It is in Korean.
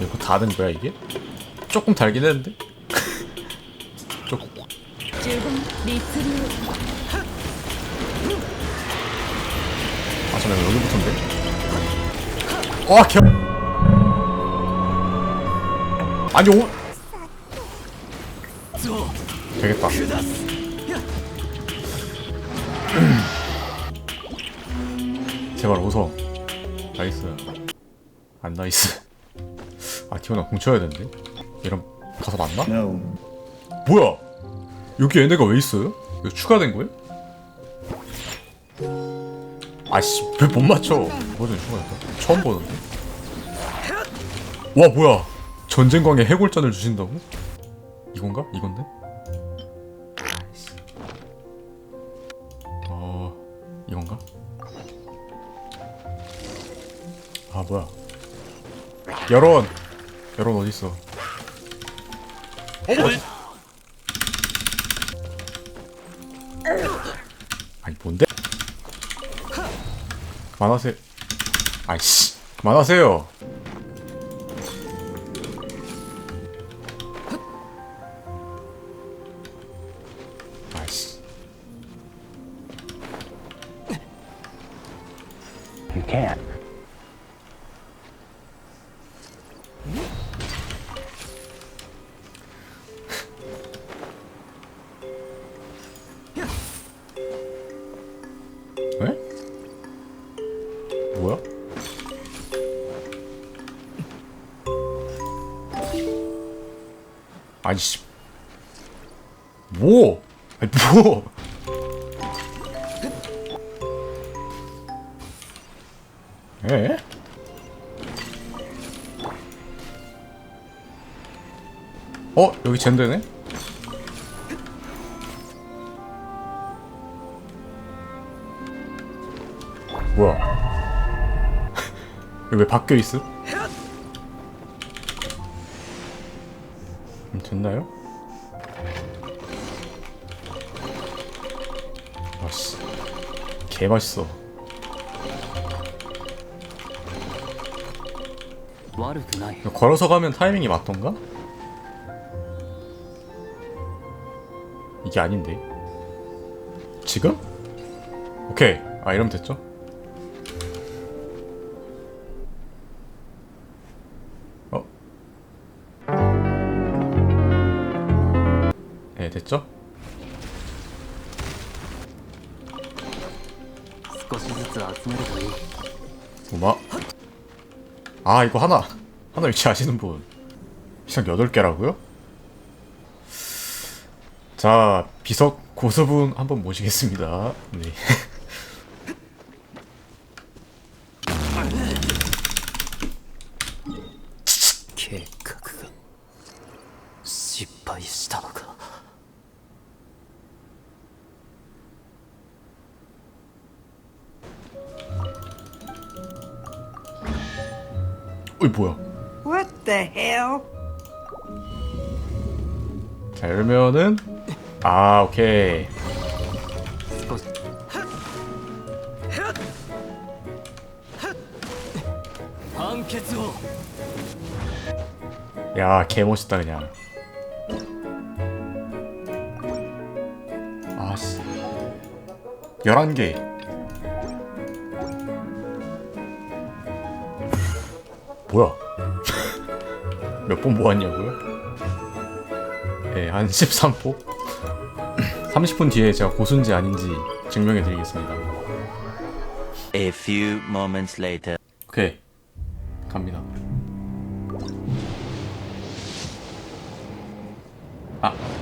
이거 다는 거야 이게? 조금 달긴 했는데? 조금 아 잠깐만 여기부터인데? 와 아, 개... 아니 오... 되겠다 제발 웃어 나이스 안 나이스 아 기현아 공쳐야 되는데 이런 가서 맞나? No. 뭐야 여기 얘네가 왜 있어요? 이거 추가된 거예요? 아씨 왜 못 맞춰 뭐든 추가됐다 처음 보는데 와 뭐야 전쟁광에 해골전을 주신다고? 이건가? 이건데? 어 이건가? 아 뭐야. 여론. 여론 어딨어? 어디? 아니 뭔데? 만화세. 아이씨. 만화세요. 아이씨. You can't. 아이씨 뭐? 아니 뭐? 에? 어? 여기 젠데네? 뭐야? 여기 왜 바뀌어 있어? 됐나요? 아씨, 개 맛있어. 悪くない 이거 걸어서 가면 타이밍이 맞던가? 이게 아닌데. 지금? 오케이. 아 이러면 됐죠? 됐죠? 고마 아 이거 하나 하나 위치 아시는 분 시장 8개라고요? 자 비석 고수분 한번 모시겠습니다 네. 어이 뭐야? What the hell? 자 이러면은 아 오케이. 야 개멋있다 그냥. 아씨. 11개. 뭐야? 몇 번 모았냐고요? 네, 한 13포? 30분 뒤에 제가 고순지 아닌지 증명해 드리겠습니다. A few moments later. 오케이. 갑니다. 아.